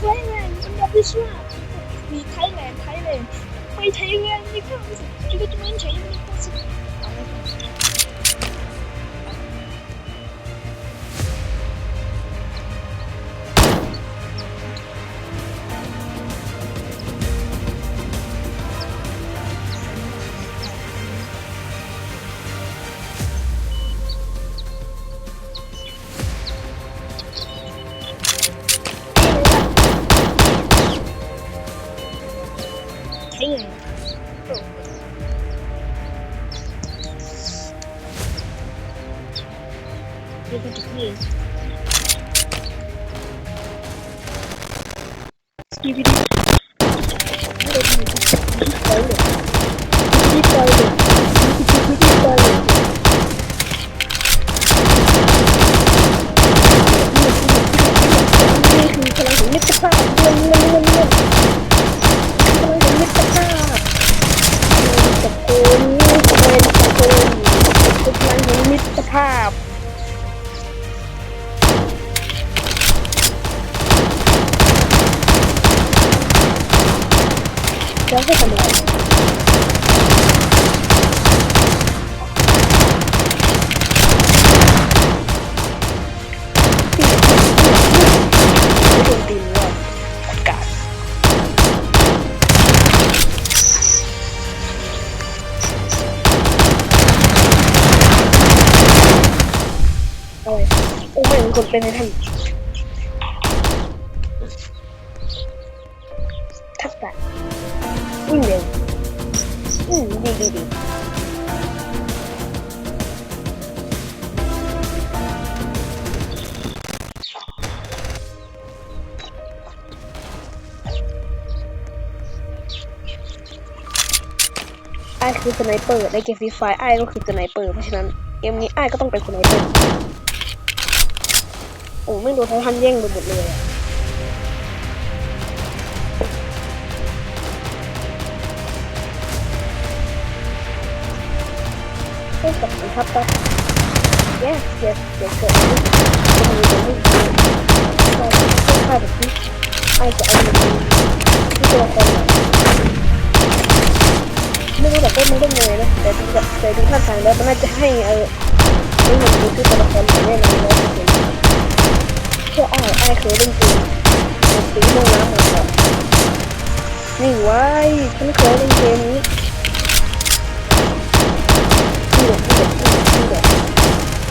太美你们俩别笑你太美太美美太美你看不个多音字你 สกีบิดีไเป็นคนเป็นในท่านทักษะวิ่งเร็วอืมดีดีดีไอ้คือสไนเปอร์ในเกมฟรีไฟไอ้ก็คือสไนเปอร์เพราะฉะนั้นเกมนี้ไอ้ก็ต้องเป็นสไนเปอร์ โอ้ไม่โดนไททันแย่งไปหมดเลยเฮ้ยขอบคุณครับปั๊บ yes yes yes เกิดอะไรขึ้นจะมีเดี๋ยวไม่ดีต้องฆ่าแบบนี้ไอ้จะเอาเงินที่ตัวคนไม่รู้แบบว่ามันได้ไงนะแต่ดูแบบแต่ดูท่าทางแล้วมันน่าจะให้เออ ชื่เคยเล่นเกมมันตีลงน้ำมาก่อนนี่ไว้ฉันเคยเล่นเกมนี้นี่แหละนี่แหละนี่แหละ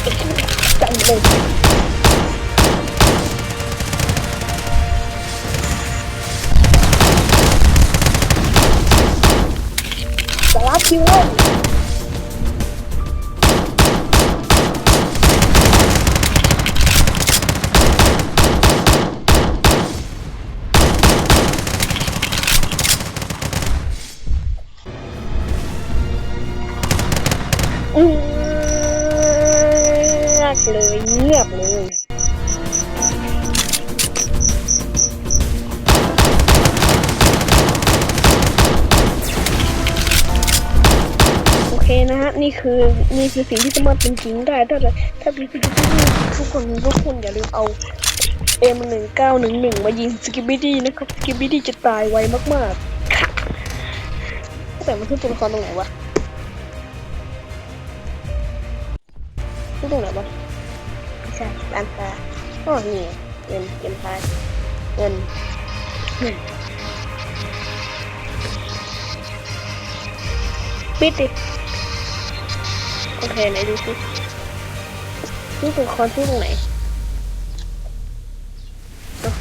นี่แหละจำเลยจะรับคิวเลย คือนี่คือสิ่งที่สามารถเป็นจริงได้ถ้าถ้าพี่พี่ทุกคนทุกคนอย่าลืมเอาเอ็มหนึ่งเก้าหนึ่งหนึ่งมายิงสกิบิดี้นะครับสกิบิดี้จะตายไวมากๆค่ะแต่มันคือตัวละครตรงไหนวะที่ตรงไหนวะใช่ร้านค้าอ๋อนี่เงินเงินพาเงินเงินปิดดิ โอเคไหนดูสินี่ตัวละครที่ตรงไหนเอ้า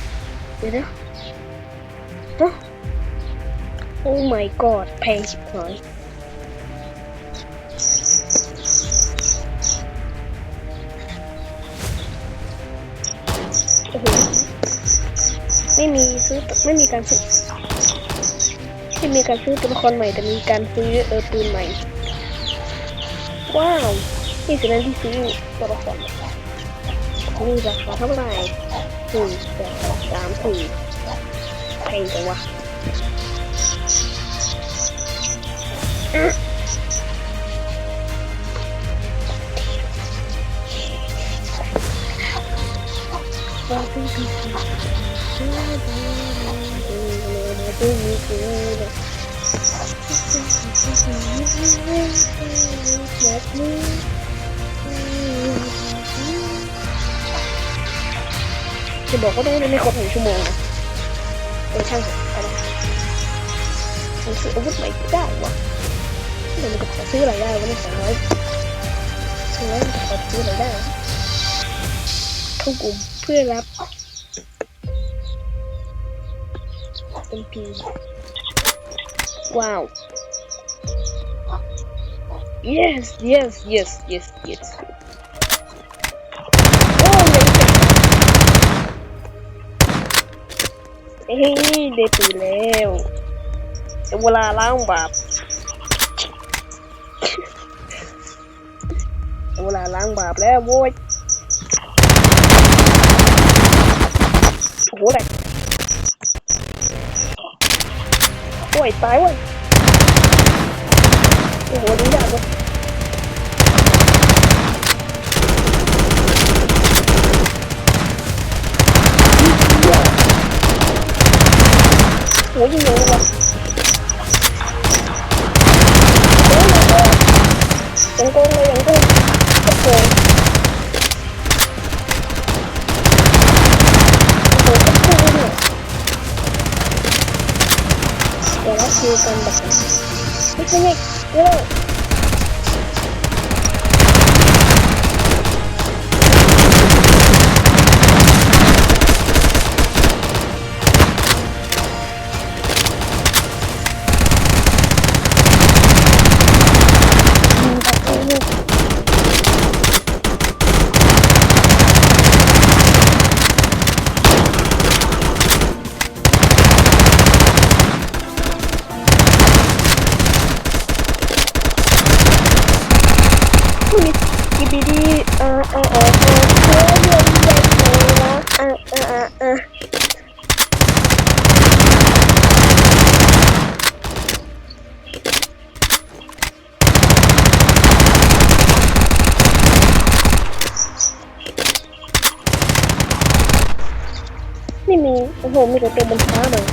เดี๋ยวนะฮะโอ้ my god แพงชิบหายโอ้โหไม่มีซื้อไม่มีการซื้อไม่มีการซื้อตัวละครใหม่แต่มีการซื้อเออปืนใหม่ ว้าวนี่สินที่ซื้อตัวละครนี่ราคาเท่าไหร่หนึ่งสองสามสี่แพงจังวะว้าวไม่มีกูเลยแบบนี้ จะบอกว่าต้องเล่นไม่ครบหนึ่งชั่วโมงนะเออช่างเถอะไปละมันซื้ออาวุธใหม่ก็ได้วะเดี๋ยวมันจะขอซื้ออะไรได้วะเนี่ยสองร้อยสองร้อยมันจะขอซื้ออะไรได้วะเข้ากลุ่มเพื่อรับ MP ว้าว yes yes yes yes yes โอ้ยเฮ้ยได้ปืนแล้วแต่เวลาล้างบาปเวลาล้างบาปแล้วโว้ยโอ้โหแหลกโอ้ยตายเว้ยโอ้โหดียากเว้ยโอ้ย เดี๋ยวเราคิวกั ไม่มี โอ้โห มีแต่ตัวบนฟ้าเลย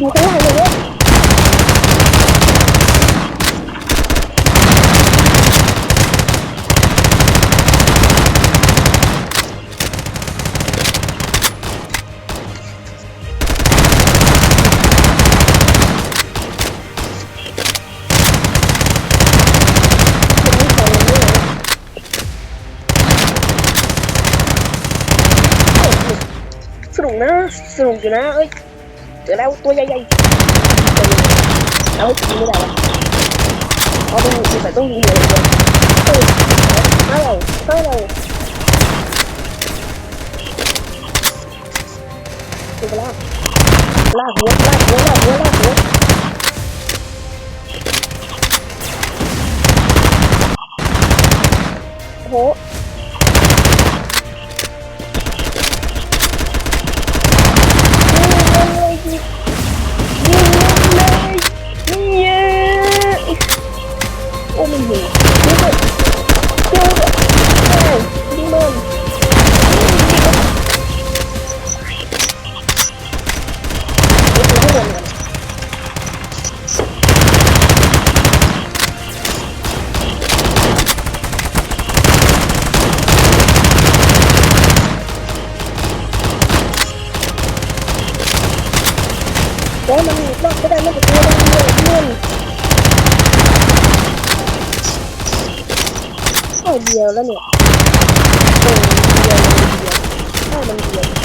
ดูข้างล่างเลยเว้ยส นะ สนุกอยู่นะเอ้ยเจอแล้วตัวใหญ่ๆเอายิงไม่ได้วะเอาไปยิงใส่ต้องยิงเลยเลยเออให้เราให้เราดูไปลากลากหัวลากหัวลากหัวลากหัวโอ้โห แล้มันนอกก็ได้ไม่ตัวมันเลยเพื่อนเข้เดียวแล้วเนี่ยเออเดียวเดียวเข้มันเดียว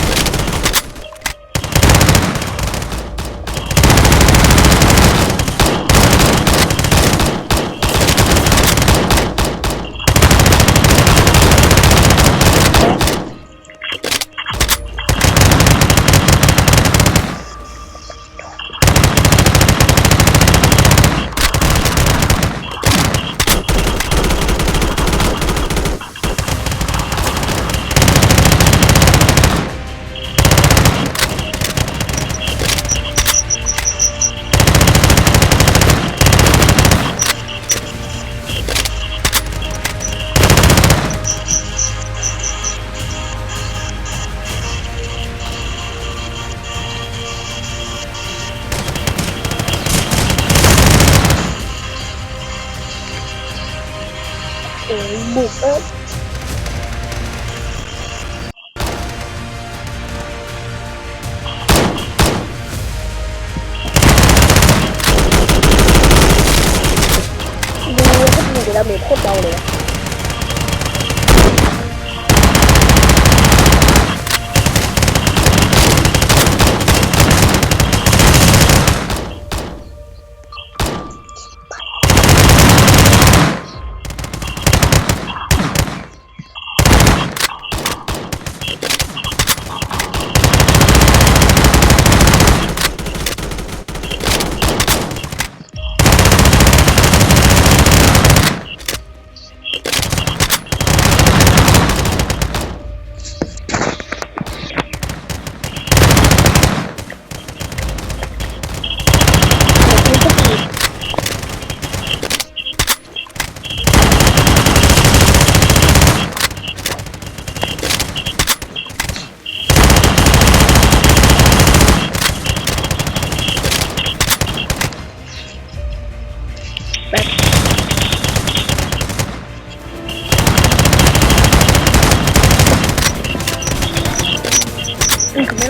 เมจโคตรเบาเลยอะ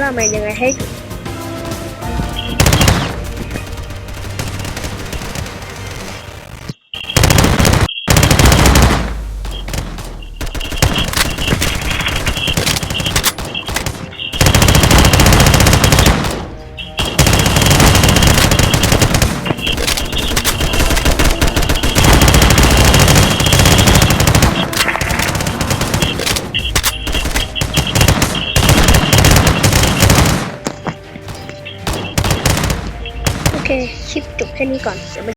อืมเขาไม่ล่ามันยังไงให้ แค่นี้ก่อนเดี๋ยวมา